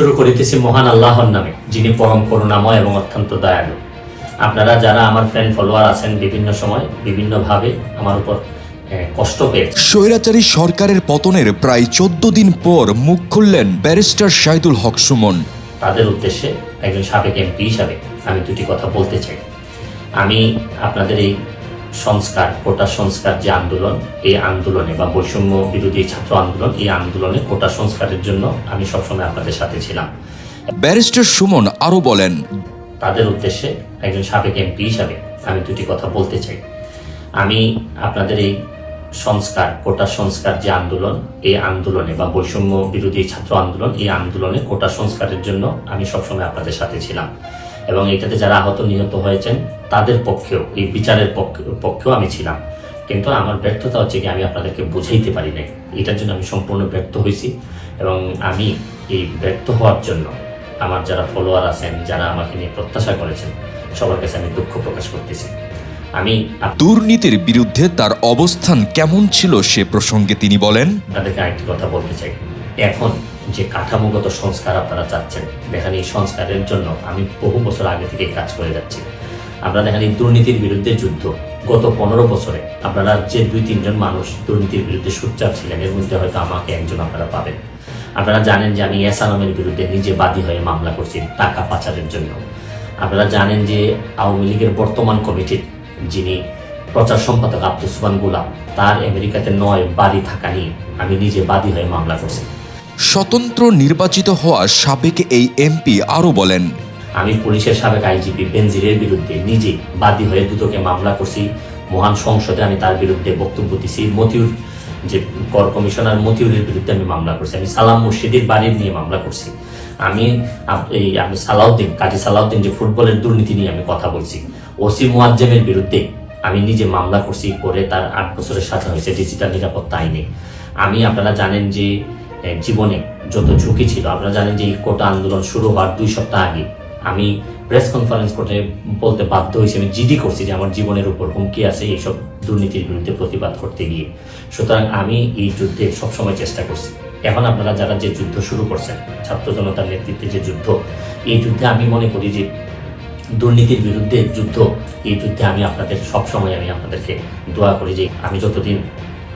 শুরু করিতেছি মহান আল্লাহর নামে যিনি পরম করুণাময় এবং অত্যন্ত দয়ালু। আপনারা যারা আমার ফ্রেন্ড ফলোয়ার আছেন বিভিন্ন সময় বিভিন্নভাবে আমার উপর কষ্ট পেয়েছে স্বৈরাচারী সরকারের পতনের প্রায় চোদ্দ দিন পর মুখ খুললেন ব্যারিস্টার শাহিদুল হক সুমন। তাদের উদ্দেশ্যে একজন সাবেক এমপি হিসাবে আমি দুটি কথা বলতে চাই। আমি আপনাদের এই সংস্কার কোটা সংস্কার যে আন্দোলন এই আন্দোলনে বা বৈষম্য বিরোধী ছাত্র আন্দোলন এই আন্দোলনে কোটা সংস্কারের জন্য আমি সবসময় আপনাদের সাথে ছিলাম। ব্যারিস্টার সুমন আরও বলেন তাদের উদ্দেশ্যে একজন সাবেক এমপি হিসাবে আমি দুটি কথা বলতে চাই। আমি আপনাদের এই সংস্কার কোটা সংস্কার যে আন্দোলন এই আন্দোলনে বা বৈষম্য বিরোধী ছাত্র আন্দোলন এই আন্দোলনে কোটা সংস্কারের জন্য আমি সবসময় আপনাদের সাথে ছিলাম। এবং এটাতে যারা আহত নিহত হয়েছেন তাদের পক্ষেও এই বিচারের পক্ষে পক্ষেও আমি ছিলাম। কিন্তু আমার ব্যর্থতা হচ্ছে কি আমি আপনাদেরকে বুঝাইতে পারি নাই। এটার জন্য আমি সম্পূর্ণ ব্যর্থ হয়েছি এবং আমি এই ব্যর্থ হওয়ার জন্য আমার যারা ফলোয়ার আছেন যারা আমাকে নিয়ে প্রত্যাশা করেছেন সবার কাছে আমি দুঃখ প্রকাশ করতেছি। আমি দুর্নীতির বিরুদ্ধে তার অবস্থান কেমন ছিল সে প্রসঙ্গে তিনি বলেন তাদেরকে আরেকটি কথা বলতে চাই। এখন যে কাঠামোগত সংস্কার আপনারা চাচ্ছেন, দেখেন এই সংস্কারের জন্য আমি বহু বছর আগে থেকে কাজ করে যাচ্ছি। আপনারা দেখেন এই দুর্নীতির বিরুদ্ধে যুদ্ধ। গত পনেরো বছরে আপনারা যে দুই, তিনজন মানুষ দুর্নীতির বিরুদ্ধে সোচ্চার ছিলেন, এর মধ্যে হয়তো আমাকে একজন আপনারা পাবেন। আপনারা জানেন যে আমি এস আলমের বিরুদ্ধে নিজে বাদী হয়ে মামলা করছি টাকা পাচারের জন্য। আপনারা জানেন যে আওয়ামী লীগের বর্তমান কমিটির যিনি প্রচার সম্পাদক আব্দুল সুবান গুলাম, তার আমেরিকাতে নয় বাড়ি থাকা নিয়ে আমি নিজে বাদী হয়ে মামলা করছি। স্বতন্ত্র নির্বাচিত হওয়া সাবেক এই এমপি আরও বলেন, আমি পুলিশের সাবেক আইজিপি বেনজিরের বিরুদ্ধে নিজে বাদী হয়ে দুদকে মামলা করছি। মহান সংসদে আমি তার বিরুদ্ধে বক্তব্য দিছি। মতিউর, যে কর কমিশনার মতিউরের বিরুদ্ধে আমি মামলা করছি। আমি সালাম মুর্শিদের বাড়ির নিয়ে মামলা করছি। আমি এই আমি সালাউদ্দিন, কাজী সালাউদ্দিন যে ফুটবলের দুর্নীতি নিয়ে আমি কথা বলছি, ওসি মুয়াজ্জেমের বিরুদ্ধে আমি নিজে মামলা করছি করে তার আট বছরের সাজা হয়েছে ডিজিটাল নিরাপত্তা আইনে। আমি আপনারা জানেন যে জীবনে যত ঝুঁকি ছিল, আপনারা জানেন যে কোটা আন্দোলন শুরু হওয়ার দুই সপ্তাহ আগে। আমি প্রেস কনফারেন্স করে বলতে বাধ্য হয়েছি, আমি জিডি করছি যে আমার জীবনের উপর হুমকি আছে এইসব দুর্নীতির বিরুদ্ধে প্রতিবাদ করতে গিয়ে। সুতরাং আমি এই যুদ্ধে সবসময় চেষ্টা করছি। এখন আপনারা যারা যে যুদ্ধ শুরু করছেন, ছাত্র জনতার নেতৃত্বে যে যুদ্ধ, এই যুদ্ধে আমি মনে করি যে দুর্নীতির বিরুদ্ধে যুদ্ধ, এই যুদ্ধে আমি আপনাদের, সবসময় আমি আপনাদেরকে দোয়া করি যে আমি যতদিন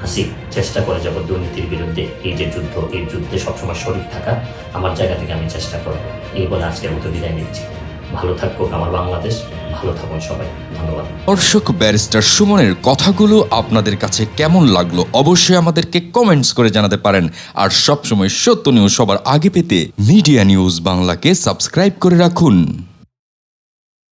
আসি চেষ্টা করে যাব দুর্নীতির বিরুদ্ধে। এই যে যুদ্ধ, এই যুদ্ধে সবসময় শরীর থাকা, আমার জায়গা থেকে আমি চেষ্টা করব। এই বলে আজকের মতো বিদায় নিচ্ছি। ভালো থাকুক আমার বাংলাদেশ, ভালো থাকুন সবাই। ধন্যবাদ। দর্শক, ব্যারিস্টার সুমনের কথাগুলো আপনাদের কাছে কেমন লাগল অবশ্যই আমাদেরকে কমেন্টস করে জানাতে পারেন। আর সবসময় সত্য নিউজ সবার আগে পেতে মিডিয়া নিউজ বাংলাকে সাবস্ক্রাইব করে রাখুন।